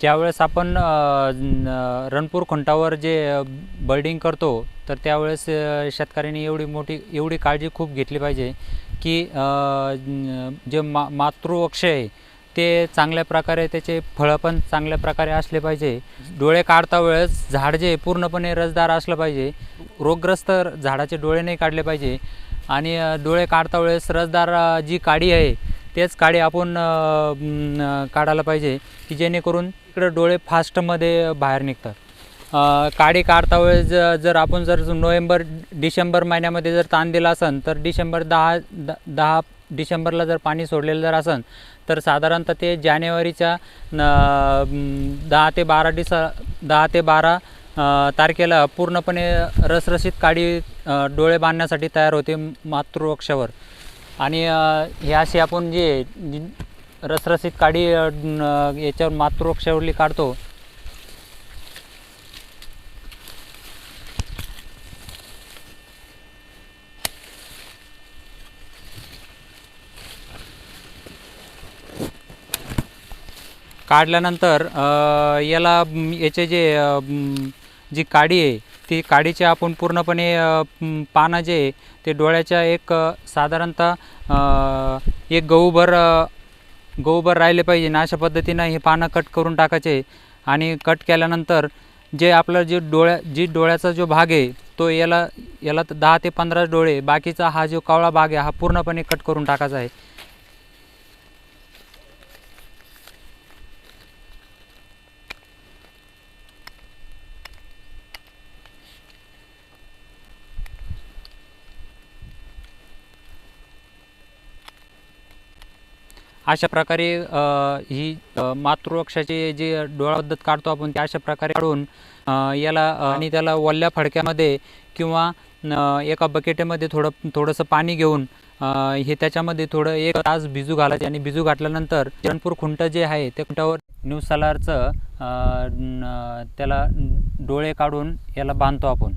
ज्यावेळेस आपण रणपूर खुंटावर जे बर्डिंग करतो तर त्यावेळेस शेतकऱ्यांनी एवढी मोठी एवढी काळजी खूप घेतली पाहिजे की जे मा मातृवक्ष आहे ते चांगल्या प्रकारे त्याचे फळं पण चांगल्या प्रकारे असले पाहिजे. डोळे काढता वेळेस झाड जे पूर्णपणे रसदार असलं पाहिजे. रोगग्रस्त झाडाचे डोळे नाही काढले पाहिजे. आणि डोळे काढता वेळेस रसदार जी काडी आहे तेच काडी आपण काढायला पाहिजे की जेणेकरून इकडं डोळे फास्टमध्ये बाहेर निघतात. काडी काढता वेळेस ज- जर आपण जर नोव्हेंबर डिसेंबर महिन्यामध्ये जर ताण दिला असेल तर डिसेंबर दहा द दहा डिसेंबरला जर पाणी सोडलेलं जर असेल तर साधारणतः ते जानेवारीच्या न दहा ते बारा डिसा दहा ते बारा तारखेला पूर्णपणे रसरशीत काडी डोळे बांधण्यासाठी तयार होते मातृवक्षावर आणि हे अशी आपण जे रसरसीत काडी याच्यावर मातृवृक्षावरली काढतो. काढल्यानंतर याला याचे जे जी काडी आहे ती काडीचे आपण पूर्णपणे पानं जे आहे ते डोळ्याच्या एक साधारणतः एक गहूभर गहूभर राहिले पाहिजे. ना अशा पद्धतीनं हे पानं कट करून टाकायचे. आणि कट केल्यानंतर जे आपलं जे डोळ्या जी डोळ्याचा जो भाग आहे तो याला याला दहा ते पंधरा डोळे बाकीचा हा जो कावळा भाग आहे हा पूर्णपणे कट करून टाकायचा आहे. अशा प्रकारे ही मातृवृक्षाचे जे डोळाबद्दत डोळा पद्धत काढतो आपण ते अशा प्रकारे काढून याला आणि त्याला वल्ल्या फडक्यामध्ये किंवा एका बकेटेमध्ये थोडं थोडंसं पाणी घेऊन हे त्याच्यामध्ये थोडं एक तास भिजू घालायचे आणि भिजू घातल्यानंतर चरणपूर खुंट जे आहे त्या खुंटावर न्यू सलारचं त्याला डोळे काढून याला बांधतो आपण.